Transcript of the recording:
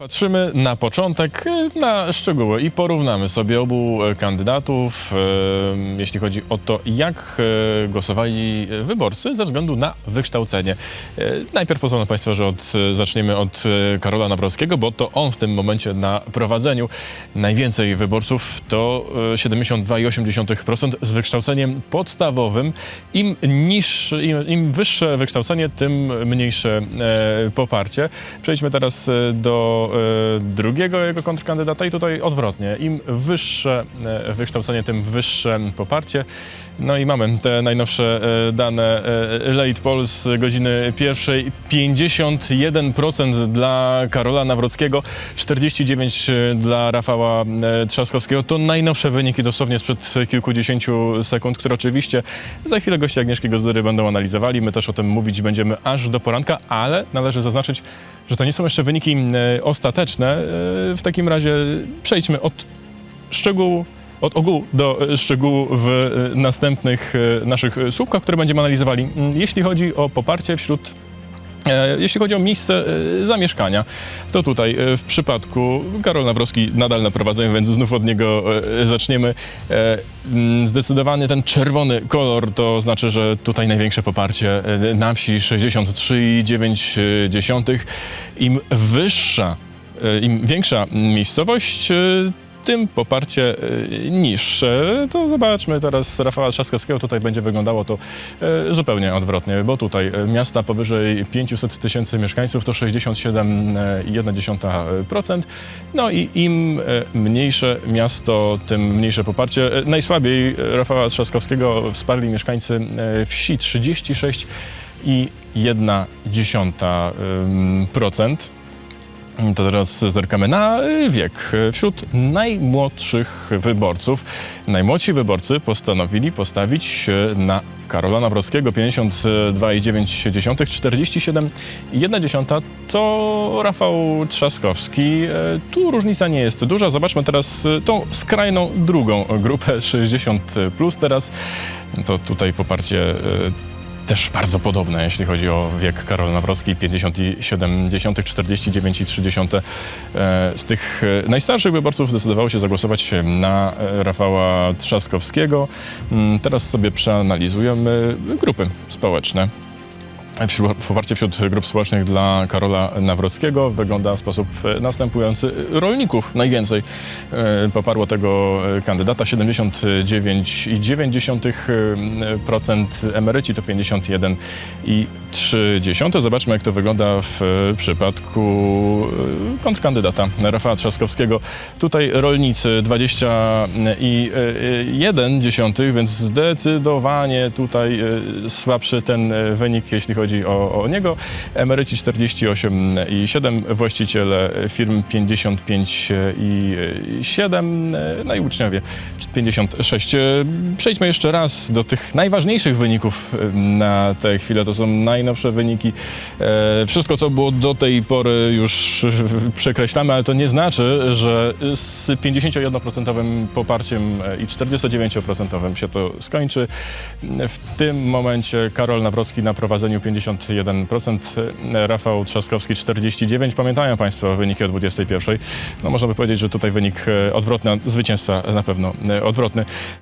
Patrzymy na początek e, na szczegóły i porównamy sobie obu e, kandydatów, e, jeśli chodzi o to, jak głosowali wyborcy ze względu na wykształcenie. Najpierw pozwolę Państwa, że od, zaczniemy od Karola Nawrockiego, bo to on w tym momencie na prowadzeniu. Najwięcej wyborców to e, 72,8% z wykształceniem podstawowym. Im niższy, im, im wyższe wykształcenie, tym mniejsze poparcie. Przejdźmy teraz do drugiego jego kontrkandydata i tutaj odwrotnie. Im wyższe e, wykształcenie, tym wyższe poparcie. No i mamy te najnowsze e, dane e, Late Poll z godziny pierwszej. 51% dla Karola Nawrockiego, 49% dla Rafała e, Trzaskowskiego. To najnowsze wyniki dosłownie sprzed kilkudziesięciu sekund, które oczywiście za chwilę goście Agnieszki Gozdyry będą analizowali. My też o tym mówić będziemy aż do poranka, ale należy zaznaczyć, że to nie są jeszcze wyniki e, ostateczne. E, W takim razie przejdźmy od szczegółu, od ogółu do e, szczegółu w e, następnych naszych słupkach, które będziemy analizowali. Mm, Jeśli chodzi o poparcie wśród Jeśli chodzi o miejsce zamieszkania, to tutaj w przypadku Karol Nawrocki nadal na prowadzeniu, więc znów od niego zaczniemy. Mm, Zdecydowany ten czerwony kolor to znaczy, że tutaj największe poparcie na wsi 63,9. Im wyższa, im większa miejscowość, e, tym poparcie e, niższe. To zobaczmy teraz Rafała Trzaskowskiego. Tutaj będzie wyglądało to e, zupełnie odwrotnie, bo tutaj e, miasta powyżej 500 tysięcy mieszkańców to 67,1%. No i im e, mniejsze miasto, tym mniejsze poparcie. E, Najsłabiej Rafała Trzaskowskiego wsparli mieszkańcy e, wsi 36 i 1,1%. To teraz zerkamy na y, wiek. Wśród najmłodszych wyborców, najmłodsi wyborcy postanowili postawić na Karola Nawrockiego 52,9, 47,1 to Rafał Trzaskowski. Y, Tu różnica nie jest duża. Zobaczmy teraz y, tą skrajną drugą grupę 60 plus teraz. To tutaj poparcie y, też bardzo podobne, jeśli chodzi o wiek Karol Nawrocki, 50,7, 49,3. E, Z tych e, najstarszych wyborców zdecydowało się zagłosować na e, Rafała Trzaskowskiego. Mm, Teraz sobie przeanalizujemy grupy społeczne. Poparcie wśród grup społecznych dla Karola Nawrockiego wygląda w sposób e, następujący. Rolników najwięcej e, poparło tego e, kandydata, 79,9%, emeryci to 51,3%. Zobaczmy, jak to wygląda w e, przypadku e, kontrkandydata Rafała Trzaskowskiego. Tutaj rolnicy 20,1, więc zdecydowanie tutaj e, słabszy ten e, wynik, jeśli chodzi o, o niego. Emeryci 48,7, właściciele firm 55,7, no i uczniowie 56. E, Przejdźmy jeszcze raz do tych najważniejszych wyników na tę chwilę. To są najnowsze wyniki. E, Wszystko, co było do tej pory już przekreślamy, ale to nie znaczy, że z 51% poparciem i 49% się to skończy. W tym momencie Karol Nawrocki na prowadzeniu 51%, e, Rafał Trzaskowski 49%. Pamiętają Państwo wyniki o 21%. No można by powiedzieć, że tutaj wynik e, odwrotny, zwycięzca na pewno e, odwrotny.